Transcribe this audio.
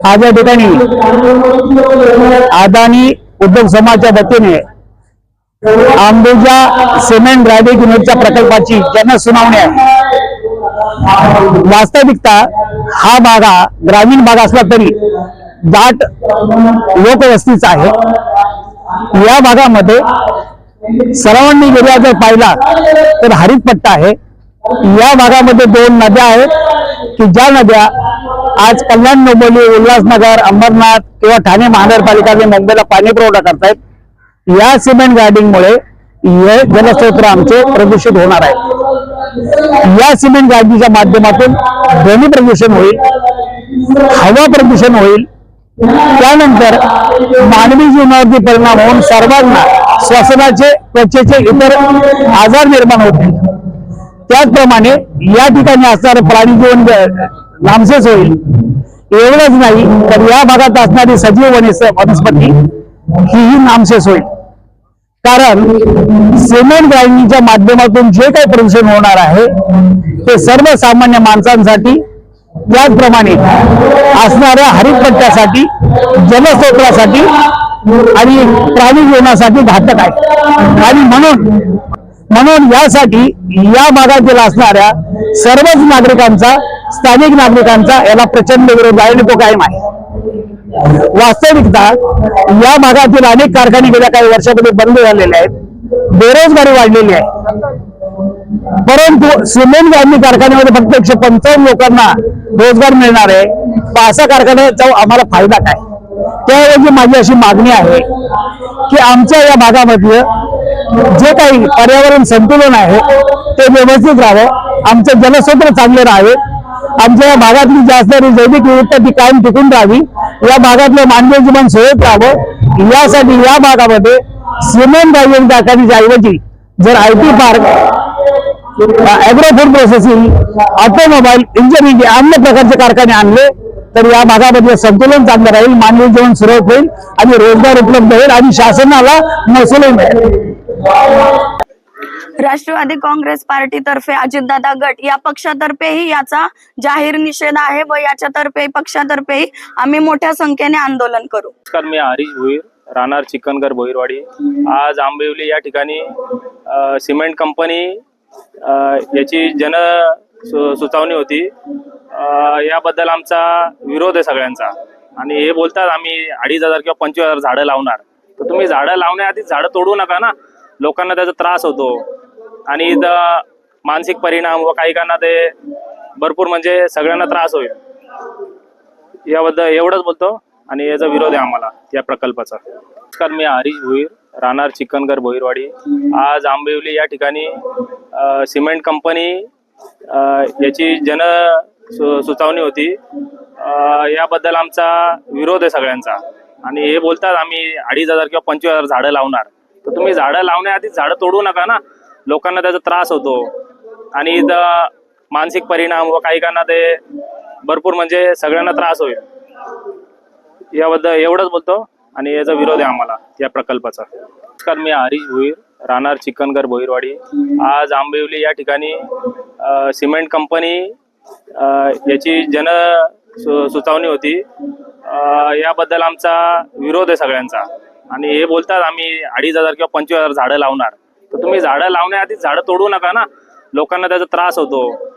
आज या ठिकाणी अदानी उद्योग समाजाच्या वतीने आंबुजा सिमेंट ड्रायव्हिंग युनिटच्या प्रकल्पाची जनसुनावणी आहे. वास्तविकता हा भागा ग्रामीण भाग असला तरी दाट लोकवस्तीचा आहे. या भागामध्ये सर्वांनी गेल्या जर पाहिला तर हरित पट्टा आहे. या भागामध्ये दोन नद्या आहेत की ज्या नद्या आज कल्याण नोबोली उल्हासनगर अंबरनाथ किंवा ठाणे महानगरपालिकाने मुंबईला पाणी पुरवठा करतायत. या सिमेंट गार्डिंगमुळे हे जलस्रोत आमचे प्रदूषित होणार आहे. या सिमेंट गार्डिंगच्या माध्यमातून ध्वनी प्रदूषण होईल हवा प्रदूषण होईल. त्यानंतर मानवी जीवनावरती परिणाम होऊन सर्वांना श्वसनाचे त्वचेचे इतर आजार निर्माण होतील. त्याचप्रमाणे या ठिकाणी असणारं प्राणी जीवन जे नामशेष होईल. एवढंच नाही तर या भागात असणारी सजीव वनिस- वनस्पती हीही नामशेष होईल. कारण सिमेंट ग्राइंडिंगच्या माध्यमातून जे काही प्रदूषण होणार आहे ते सर्वसामान्य माणसांसाठी त्याचप्रमाणे असणाऱ्या हरितपट्ट्यासाठी जलस्रोतासाठी आणि प्राणी जीवनासाठी घातक आहे. आणि म्हणून म्हणून यासाठी या भागातील असणाऱ्या सर्वच नागरिकांचा स्थानिक नागरिकांचा याला प्रचंड विरोध आहे आणि तो कायम आहे. वास्तविकता या भागातील अनेक कारखाने गेल्या काही वर्षामध्ये बंद झालेले आहेत. बेरोजगारी वाढलेली आहे. परंतु सिमेंट गांधी कारखान्यामध्ये फक्त एकशे पंचावन्न लोकांना रोजगार मिळणार आहे. पासा कारखान्याचा आम्हाला फायदा काय? त्याऐवजी माझी अशी मागणी आहे की आमच्या या भागामधलं जे काही पर्यावरण संतुलन आहे ते व्यवस्थित राहावं. आमचे जलसूत्र चांगले राहावे. आमच्या या भागातली जी असणारी जैविक विविधता ती कायम टिकून राहावी. या भागातलं मानवी जीवन सुरळीत राहावं. यासाठी या भागामध्ये सिमेंट गायन कारखान्याच्या ऐवजी जर IT park agro food processing automobile engineering अन्य प्रकारचे कारखाने आणले तर या भागामध्ये संतुलन चांगलं राहील मानवी जीवन सुरळीत होईल आणि रोजगार उपलब्ध होईल आणि शासनाला महसूलही मिळेल राष्ट्रवादी काँग्रेस पार्टीतर्फे अजितदादा गट या पक्षातर्फेही याचा जाहीर निषेध आहे व याच्यातर्फे पक्षातर्फेही आम्ही मोठ्या संख्येने आंदोलन करू. नमस्कार मी हरीश भोईर राहणार चिकनगर भोईरवाडी. आज आंबिवली या ठिकाणी अ, सिमेंट कंपनी अ, याची जन सु- सुचवणी होती. अ, याबद्दल आमचा विरोध आहे सगळ्यांचा. आणि हे बोलतात आम्ही अडीच हजार किंवा पंचवीस हजार झाडं लावणार. तर तुम्ही झाडं लावण्याआधी झाडं तोडू नका ना. लोकांना त्याचा त्रास होतो. आणि मानसिक परिणाम व काही ते भरपूर म्हणजे सगळ्यांना त्रास होईल. याबद्दल एवढंच बोलतो आणि याचा विरोध आहे आम्हाला या प्रकल्पाचा. नमस्कार मी हरीश भोईर राहणार चिकनगर भोईरवाडी. आज आंबिवली या ठिकाणी सिमेंट कंपनी याची जन सुचवणी होती. याबद्दल आमचा विरोध आहे सगळ्यांचा. आणि हे बोलतात आम्ही अडीच हजार किंवा पंचवीस हजार झाडं लावणार. तर तुम्ही झाडं लावण्याआधी झाडं तोडू नका ना. लोकांना त्याचा त्रास होतो. आणि इथं मानसिक परिणाम व काही ते भरपूर म्हणजे सगळ्यांना त्रास होईल. याबद्दल एवढंच बोलतो आणि याचा विरोध आहे आम्हाला या प्रकल्पाचा. नमस्कार मी हरीश भोईर राहणार चिकनगर भोईरवाडी. आज आंबिवली या ठिकाणी सिमेंट कंपनी याची जन सुचवणी होती. याबद्दल आमचा विरोध आहे सगळ्यांचा. आणि हे बोलतात आम्ही अडीच हजार किंवा पंचवीस हजार झाडं लावणार. तर तुम्ही झाडं लावण्याआधी झाडं तोडू नका ना. लोकांना त्याचा त्रास होतो.